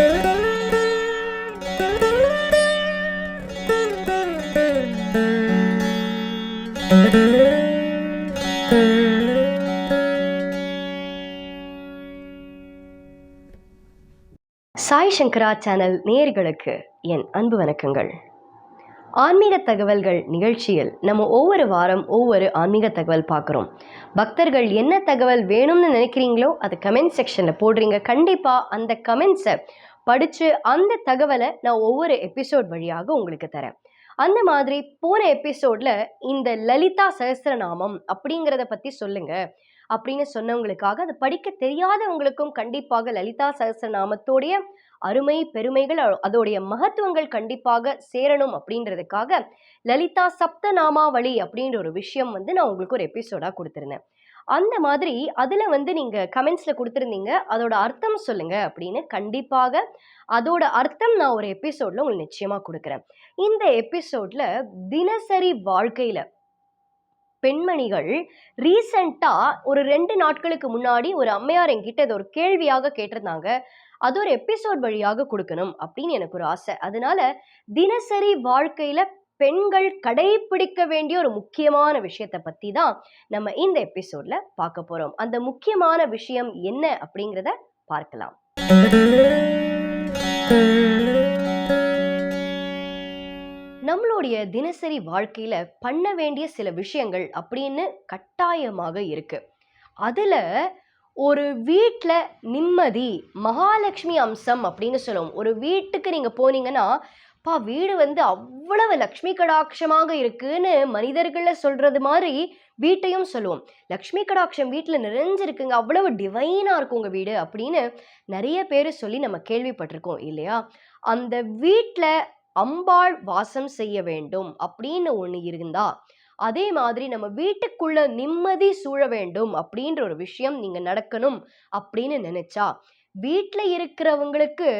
சாய் சங்கரா channel நேர்களுக்கு என் அன்பு வணக்கங்கள். ஆன்மீக தகவல்கள் நிகழ்ச்சியில் நம்ம ஒவ்வொரு வாரம் ஒவ்வொரு ஆன்மீக தகவல் பார்க்குறோம். பக்தர்கள் என்ன தகவல் வேணும்னு நினைக்கிறீங்களோ அதை கமெண்ட் செக்ஷனில் போடுறீங்க. கண்டிப்பாக அந்த கமெண்ட்ஸை படித்து அந்த தகவலை நான் ஒவ்வொரு எபிசோட் வழியாக உங்களுக்கு தரேன். அந்த மாதிரி போன எபிசோடில் இந்த லலிதா சஹஸ்ரநாமம் அப்படிங்கிறத பற்றி சொல்லுங்கள் அப்படின்னு சொன்னவங்களுக்காக அது படிக்க தெரியாதவங்களுக்கும் கண்டிப்பாக லலிதா சஹஸ்ரநாமத்தோடைய அருமை பெருமைகள் அதோடைய மகத்துவங்கள் கண்டிப்பாக சேரணும் அப்படின்றதுக்காக லலிதா சப்தநாமாவளி அப்படின்ற ஒரு விஷயம் வந்து நான் உங்களுக்கு ஒரு எபிசோடாக கொடுத்துருந்தேன். அந்த மாதிரி அதில் வந்து நீங்கள் கமெண்ட்ஸில் கொடுத்துருந்தீங்க. அதோட அர்த்தம் சொல்லுங்கள் அப்படின்னு கண்டிப்பாக அதோட அர்த்தம் நான் ஒரு எபிசோடில் உங்களுக்கு நிச்சயமாக கொடுக்குறேன். இந்த எபிசோடில் தினசரி வாழ்க்கையில் பெண்மணிகள் ரீசண்டாக ஒரு ரெண்டு நாட்களுக்கு முன்னாடி ஒரு அம்மையார் என்கிட்ட இதை ஒரு கேள்வியாக கேட்டிருந்தாங்க. அது ஒரு எபிசோட் வழியாக கொடுக்கணும் அப்படின்னு எனக்கு ஒரு ஆசை. அதனால தினசரி வாழ்க்கையில பெண்கள் கடைபிடிக்க வேண்டிய ஒரு முக்கியமான விஷயத்தை பத்தி தான் நம்ம இந்த எபிசோட்ல பார்க்க போறோம். அந்த முக்கியமான விஷயம் என்ன அப்படிங்கிறத பார்க்கலாம். நம்மளுடைய தினசரி வாழ்க்கையில பண்ண வேண்டிய சில விஷயங்கள் அப்படின்னு கட்டாயமாக இருக்கு. அதுல ஒரு வீட்டில் நிம்மதி மகாலட்சுமி அம்சம் அப்படின்னு சொல்லுவோம். ஒரு வீட்டுக்கு நீங்கள் போனீங்கன்னா பா வீடு வந்து அவ்வளவு லக்ஷ்மி கடாட்சமாக இருக்குன்னு மனிதர்களை சொல்றது மாதிரி வீட்டையும் சொல்லுவோம். லக்ஷ்மி கடாட்சம் வீட்டில் நிறைஞ்சிருக்குங்க. அவ்வளவு டிவைனாக இருக்கும் உங்கள் வீடு அப்படின்னு நிறைய பேர் சொல்லி நம்ம கேள்விப்பட்டிருக்கோம் இல்லையா? அந்த வீட்டில் அம்பாள் வாசம் செய்ய வேண்டும் அப்படின்னு ஒன்று இருந்தா அதே மாதிரி நம்ம வீட்டுக்குள்ள நிம்மதி சூழ வேண்டும் அப்படின்ற ஒரு விஷயம் நீங்கள் நடக்கணும் அப்படின்னு நினைச்சா வீட்டில் இருக்கிறவங்களுக்கு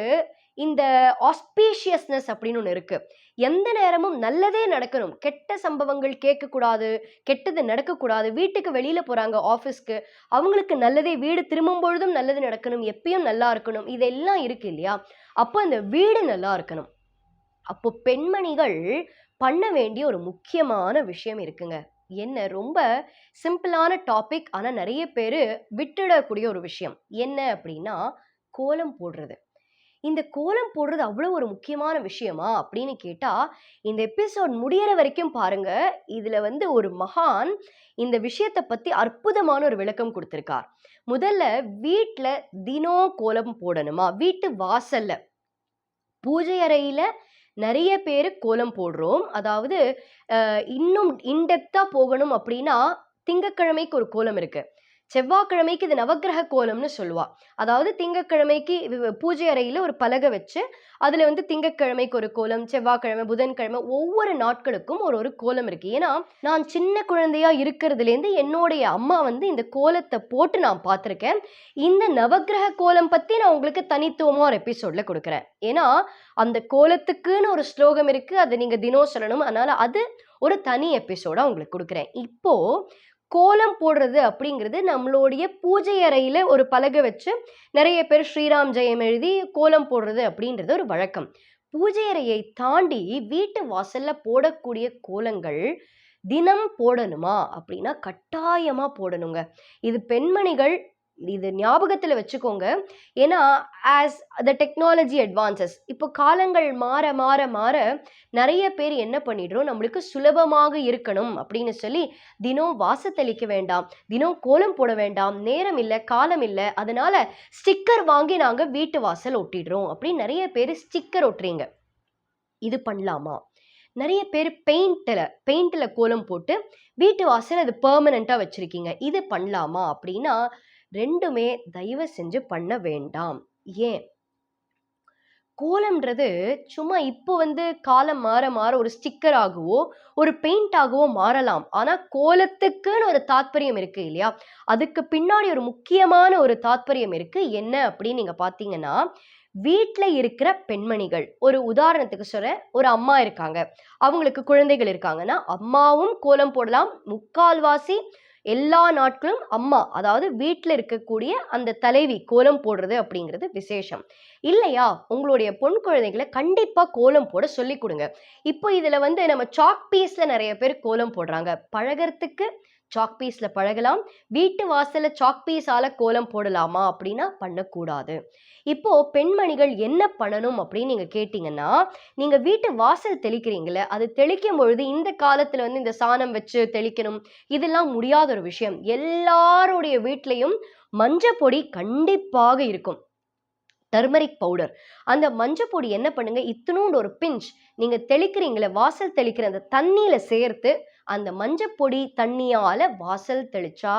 இந்த ஆஸ்பீஷியஸ்னஸ் அப்படின்னு ஒன்று இருக்குது எந்த நேரமும் நல்லதே நடக்கணும். கெட்ட சம்பவங்கள் கேட்கக்கூடாது கெட்டது நடக்கக்கூடாது. வீட்டுக்கு வெளியில் போகிறாங்க ஆஃபீஸ்க்கு அவங்களுக்கு நல்லதே வீடு திரும்பும் பொழுதும் நல்லது நடக்கணும். எப்பயும் நல்லா இருக்கணும். இதெல்லாம் இருக்கு இல்லையா? அப்போ அந்த வீடு நல்லா இருக்கணும். அப்போ பெண்மணிகள் பண்ண வேண்டிய ஒரு முக்கியமான விஷயம் இருக்குங்க. என்ன? ரொம்ப சிம்பிளான டாபிக் ஆனால் நிறைய பேர் விட்டுடக்கூடிய ஒரு விஷயம். என்ன அப்படின்னா கோலம் போடுறது. இந்த கோலம் போடுறது அவ்வளோ ஒரு முக்கியமான விஷயமா அப்படின்னு கேட்டால் இந்த எபிசோட் முடியிற வரைக்கும் பாருங்க இதில் வந்து ஒரு மகான் இந்த விஷயத்தை பற்றி அற்புதமான ஒரு விளக்கம் கொடுத்துருக்கார். முதல்ல வீட்டில் தினம் கோலம் போடணுமா? வீட்டு வாசல்ல. பூஜை அறையில் நிறைய பேர் கோலம் போடுறோம். அதாவது இன்னும் இன்டெப்த்தாக போகணும் அப்படின்னா திங்கக்கிழமைக்கு ஒரு கோலம் இருக்குது செவ்வாய்க்கிழமைக்கு இது நவக்கிரக கோலம்னு சொல்லுவா. அதாவது திங்கக்கிழமைக்கு பூஜை அறையில் ஒரு பலகை வச்சு அதில் வந்து திங்கக்கிழமைக்கு ஒரு கோலம் செவ்வாய்க்கிழமை புதன்கிழமை ஒவ்வொரு நாட்களுக்கும் ஒரு ஒரு கோலம் இருக்கு. ஏன்னா நான் சின்ன குழந்தையா இருக்கிறதுலேருந்து என்னுடைய அம்மா வந்து இந்த கோலத்தை போட்டு நான் பார்த்துருக்கேன் இந்த நவக்கிரக கோலம் பற்றி நான் உங்களுக்கு தனித்துவமாக ஒரு எபிசோடில் கொடுக்குறேன். ஏன்னா அந்த கோலத்துக்குன்னு ஒரு ஸ்லோகம் இருக்குது அதை நீங்கள் தினம் சொல்லணும் அதனால் அது ஒரு தனி எபிசோடாக உங்களுக்கு கொடுக்குறேன். இப்போது கோலம் போடுறது அப்படிங்கிறது நம்மளுடைய பூஜை அறையில் ஒரு பலகை வச்சு நிறைய பேர் ஸ்ரீராம் ஜெயம் எழுதி கோலம் போடுறது அப்படின்றது ஒரு வழக்கம். பூஜை அறையை தாண்டி வீட்டு வாசலில் போடக்கூடிய கோலங்கள் தினம் போடணுமா அப்படின்னா கட்டாயமாக போடணுங்க. இது பெண்மணிகள் இது ஞாபகத்தில் வச்சுக்கோங்க. ஏன்னா ஆஸ் த டெக்னாலஜி அட்வான்சஸ் இப்போ காலங்கள் மாற மாற மாற நிறைய பேர் என்ன பண்ணிடுறோம்? நம்மளுக்கு சுலபமாக இருக்கணும் அப்படின்னு சொல்லி தினம் வாசத்தளிக்க வேண்டாம். தினம் கோலம் போட வேண்டாம். நேரம் இல்லை காலம் இல்லை. அதனால ஸ்டிக்கர் வாங்கி நாங்கள் வீட்டு வாசல் ஒட்டிடுறோம் அப்படின்னு நிறைய பேர் ஸ்டிக்கர் ஒட்டுறீங்க. இது பண்ணலாமா? நிறைய பேர் பெயிண்டில் பெயிண்டில் கோலம் போட்டு வீட்டு வாசல் அது பெர்மனண்ட்டாக வச்சுருக்கீங்க. இது பண்ணலாமா அப்படின்னா ரெண்டுமே தயவு செஞ்சு பண்ண வேண்டாம். ஏன்? கோலம்ன்றது சும்மா இப்போ வந்து காலம் மாற மாற ஒரு ஸ்டிக்கர் ஆகவோ ஒரு பெயிண்ட் ஆகவோ மாறலாம். ஆனால் கோலத்துக்குன்னு ஒரு தாத்பரியம் இருக்குது இல்லையா? அதுக்கு பின்னாடி ஒரு முக்கியமான ஒரு தாத்பரியம் இருக்குது என்ன அப்படின்னு நீங்கள் பார்த்தீங்கன்னா வீட்டில் இருக்கிற பெண்மணிகள். ஒரு உதாரணத்துக்கு சொல்கிறேன் ஒரு அம்மா இருக்காங்க. அவங்களுக்கு குழந்தைகள் இருக்காங்கன்னா அம்மாவும் கோலம் போடலாம். முக்கால்வாசி எல்லா நாட்களும் அம்மா அதாவது வீட்டில் இருக்கக்கூடிய அந்த தலைவி கோலம் போடுறது அப்படிங்கிறது விசேஷம். இல்லையா? உங்களுடைய பொன் குழந்தைகளை கண்டிப்பாக கோலம் போட சொல்லி கொடுங்க. இப்போ இதில் வந்து நம்ம சாக் பீஸில் நிறைய பேர் கோலம் போடுறாங்க. பழகிறதுக்கு சாக் பீஸில் பழகலாம். வீட்டு வாசலில் சாக் பீஸால் கோலம் போடலாமா அப்படின்னா பண்ணக்கூடாது. இப்போது பெண்மணிகள் என்ன பண்ணணும் அப்படின்னு நீங்கள் கேட்டிங்கன்னா நீங்கள் வீட்டு வாசல் தெளிக்கிறீங்களே அது தெளிக்கும் பொழுது இந்த காலத்தில் வந்து இந்த சாணம் வச்சு தெளிக்கணும் இதெல்லாம் முடியாத ஒரு விஷயம். எல்லாருடைய வீட்லேயும் மஞ்சள் பொடி கண்டிப்பாக இருக்கும். Turmeric powder. அந்த மஞ்சள் பொடி என்ன பண்ணுங்க? இத்தினூண்டு ஒரு பிஞ்ச் நீங்க தெளிக்கிறீங்களே வாசல் தெளிக்கிற அந்த தண்ணியில சேர்த்து அந்த மஞ்சள் பொடி தண்ணியால வாசல் தெளிச்சா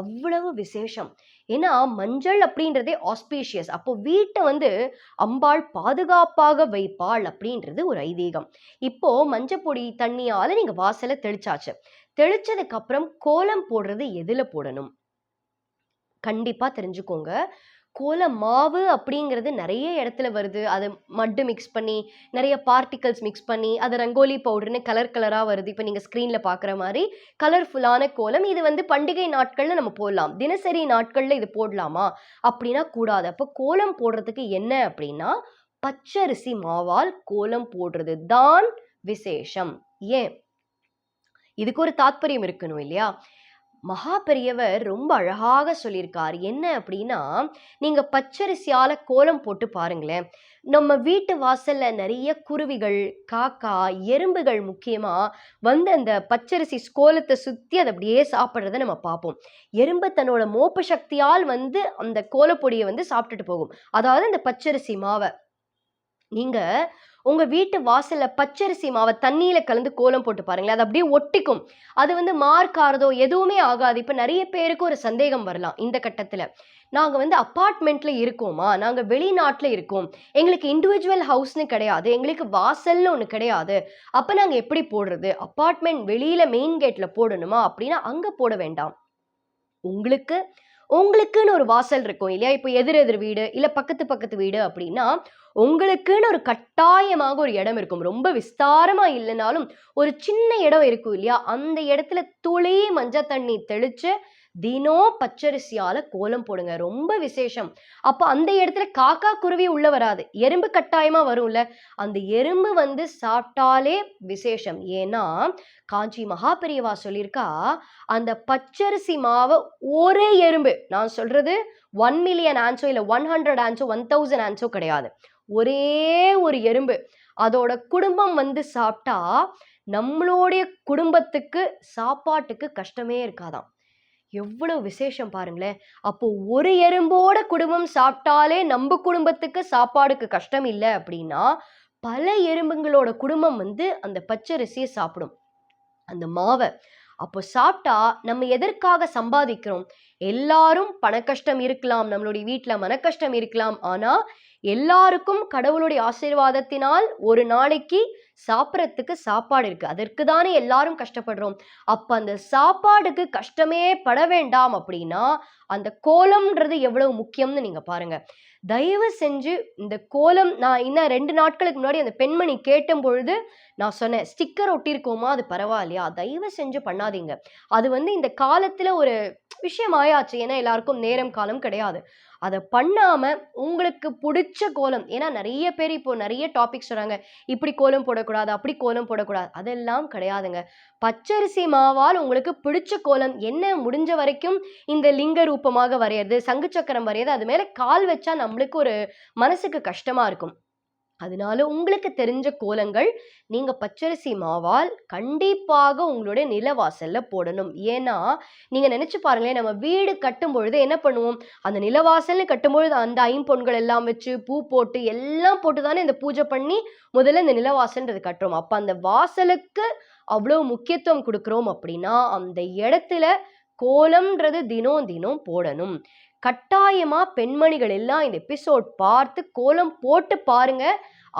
அவ்வளவு விசேஷம். ஏன்னா மஞ்சள் அப்படின்றதே ஆஸ்பீஷியஸ் அப்போ வீட்டை வந்து அம்பாள் பாதுகாப்பாக வைப்பாள் அப்படின்றது ஒரு ஐதீகம். இப்போ மஞ்சள் பொடி தண்ணியால நீங்க வாசலை தெளிச்சாச்சு. தெளிச்சதுக்கு அப்புறம் கோலம் போடுறது எதுல போடணும்? கண்டிப்பா தெரிஞ்சுக்கோங்க. கோல மாவு அப்படிங்கிறது நிறைய இடத்துல வருது. அது மட்டு மிக்ஸ் பண்ணி நிறைய பார்ட்டிகல்ஸ் மிக்ஸ் பண்ணி அது ரங்கோலி பவுடர்னு கலர் கலராக வருது. இப்போ நீங்கள் ஸ்க்ரீனில் பார்க்குற மாதிரி கலர்ஃபுல்லான கோலம். இது வந்து பண்டிகை நாட்களில் நம்ம போடலாம். தினசரி நாட்களில் இது போடலாமா? அப்படின்னா கூடாது. அப்போ கோலம் போடுறதுக்கு என்ன அப்படின்னா பச்சரிசி மாவால் கோலம் போடுறது தான் விசேஷம். ஏன்? இதுக்கு ஒரு தாத்பரியம் இருக்கணும் இல்லையா? மகா பெரியவர் ரொம்ப அழகாக சொல்லியிருக்கார். என்ன அப்படின்னா நீங்கள் பச்சரிசியால் கோலம் போட்டு பாருங்களேன். நம்ம வீட்டு வாசலில் நிறைய குருவிகள் காக்கா எறும்புகள் முக்கியமாக வந்து அந்த பச்சரிசி கோலத்தை சுற்றி அதை அப்படியே சாப்பிட்றத நம்ம பார்ப்போம். எறும்பு தன்னோட மோப்ப சக்தியால் வந்து அந்த கோலப்பொடியை வந்து சாப்பிட்டுட்டு போகும். அதாவது அந்த பச்சரிசி மாவை. நீங்கள் உங்கள் வீட்டு வாசலில் பச்சரிசி மாவை தண்ணியில் கலந்து கோலம் போட்டு பாருங்களேன். அது அப்படியே ஒட்டிக்கும். அது வந்து மார்க்காரதோ எதுவுமே ஆகாது. இப்போ நிறைய பேருக்கு ஒரு சந்தேகம் வரலாம் இந்த கட்டத்தில். நாங்கள் வந்து அப்பார்ட்மெண்ட்டில் இருக்கோமா? நாங்கள் வெளிநாட்டில் இருக்கோம். எங்களுக்கு இண்டிவிஜுவல் ஹவுஸ்னு கிடையாது. எங்களுக்கு வாசல்னு ஒன்று கிடையாது. அப்போ நாங்கள் எப்படி போடுறது? அப்பார்ட்மெண்ட் வெளியில் மெயின் கேட்டில் போடணுமா? அப்படின்னா அங்கே போட வேண்டாம். உங்களுக்கு உங்களுக்குன்னு ஒரு வாசல் இருக்கும் இல்லையா? இப்போ எதிர் எதிர் வீடு இல்லை பக்கத்து பக்கத்து வீடு அப்படின்னா உங்களுக்குன்னு ஒரு கட்டாயமாக ஒரு இடம் இருக்கும். ரொம்ப விஸ்தாரமாக இல்லைனாலும் ஒரு சின்ன இடம் இருக்கும் இல்லையா? அந்த இடத்துல துளி மஞ்சள் தண்ணி தெளித்து தினம் பச்சரிசியால கோலம் போடுங்க. ரொம்ப விசேஷம். அப்போ அந்த இடத்துல காக்கா குருவி உள்ள வராது. எறும்பு கட்டாயமா வரும்ல. அந்த எறும்பு வந்து சாப்பிட்டாலே விசேஷம். ஏன்னா காஞ்சி மகாபெரியவா சொல்லியிருக்கா அந்த பச்சரிசி மாவை ஒரே எறும்பு. நான் சொல்றது ஒன் மில்லியன் ஆன்சோ இல்லை one hundred answer one thousand answer கிடையாது. ஒரே ஒரு எறும்பு. அதோட குடும்பம் வந்து சாப்பிட்டா நம்மளுடைய குடும்பத்துக்கு சாப்பாட்டுக்கு கஷ்டமே இருக்காதாம். எவ்வளவு விசேஷம் பாருங்களேன். அப்போ ஒரு எறும்போட குடும்பம் சாப்பிட்டாலே நம்ம குடும்பத்துக்கு சாப்பாடுக்கு கஷ்டம் இல்லை அப்படின்னா பல எறும்புங்களோட குடும்பம் வந்து அந்த பச்சரிசியை சாப்பிடும். அந்த மாவை. அப்போ சாப்பிட்டா நம்ம எதற்காக சம்பாதிக்கிறோம்? எல்லாரும் பணக்கஷ்டம் இருக்கலாம் நம்மளுடைய வீட்டில் மனக்கஷ்டம் இருக்கலாம். ஆனால் எல்லாருக்கும் கடவுளுடைய ஆசீர்வாதத்தினால் ஒரு நாளைக்கு சாப்பிட்றதுக்கு சாப்பாடு இருக்குது அதற்கு தானே எல்லாரும் கஷ்டப்படுறோம். அப்போ அந்த சாப்பாடுக்கு கஷ்டமே பட வேண்டாம் அப்படின்னா அந்த கோலம்ன்றது எவ்வளவு முக்கியம்னு நீங்கள் பாருங்க. தயவு செஞ்சு இந்த கோலம் நான் இன்னும் ரெண்டு நாட்களுக்கு முன்னாடி அந்த பெண்மணி கேட்டும் பொழுது நான் சொன்னேன் ஸ்டிக்கர் ஒட்டியிருக்கோமா? அது பரவாயில்லையா? தயவு செஞ்சு பண்ணாதீங்க. அது வந்து இந்த காலத்தில் ஒரு விஷயம் ஆயாச்சு. ஏன்னா எல்லாருக்கும் நேரம் காலம் கிடையாது. அதை பண்ணாமல் உங்களுக்கு பிடிச்ச கோலம் ஏன்னா நிறைய பேர் இப்போ நிறைய டாபிக்ஸ் சொல்கிறாங்க இப்படி கோலம் போட போடக்கூடாது அப்படி கோலம் போடக்கூடாது. அதெல்லாம் கிடையாதுங்க. பச்சரிசி மாவால் உங்களுக்கு பிடிச்ச கோலம் என்ன முடிஞ்ச வரைக்கும் இந்த லிங்க ரூபமாக வரையிறது சங்கு சக்கரம் வரையிறது அது மேல கால் வச்சா நம்மளுக்கு ஒரு மனசுக்கு கஷ்டமா இருக்கும். அதனால உங்களுக்கு தெரிஞ்ச கோலங்கள் நீங்க பச்சரிசி மாவால் கண்டிப்பாக உங்களுடைய நிலவாசல்ல போடணும். ஏன்னா நீங்க நினைச்சு பாருங்களேன் நம்ம வீடு கட்டும் பொழுது என்ன பண்ணுவோம்? அந்த நிலவாசல்னு கட்டும்பொழுது அந்த ஐம்பொன்கள் எல்லாம் வச்சு பூ போட்டு எல்லாம் போட்டு தானே இந்த பூஜை பண்ணி முதல்ல இந்த நிலவாசல்ன்றது கட்டுறோம். அப்ப அந்த வாசலுக்கு அவ்வளவு முக்கியத்துவம் கொடுக்குறோம் அப்படின்னா அந்த இடத்துல கோலம்ன்றது தினம் தினம் போடணும். கட்டாயமாக பெண்மணிகள் எல்லாம் இந்த எபிசோட் பார்த்து கோலம் போட்டு பாருங்க.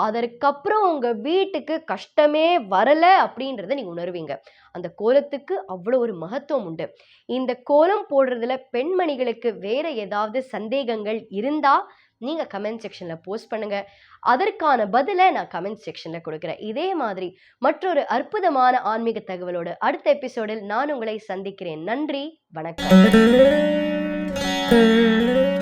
அதற்கப்புறம் உங்கள் வீட்டுக்கு கஷ்டமே வரலை அப்படின்றத நீங்கள் உணர்வீங்க. அந்த கோலத்துக்கு அவ்வளோ ஒரு மகத்துவம் உண்டு. இந்த கோலம் போடுறதுல பெண்மணிகளுக்கு வேறு ஏதாவது சந்தேகங்கள் இருந்தால் நீங்கள் கமெண்ட் செக்ஷனில் போஸ்ட் பண்ணுங்கள் அதற்கான பதிலை நான் கமெண்ட் செக்ஷனில் கொடுக்குறேன். இதே மாதிரி மற்றொரு அற்புதமான ஆன்மீக தகவலோடு அடுத்த எபிசோடில் நான் உங்களை சந்திக்கிறேன். நன்றி வணக்கம். Música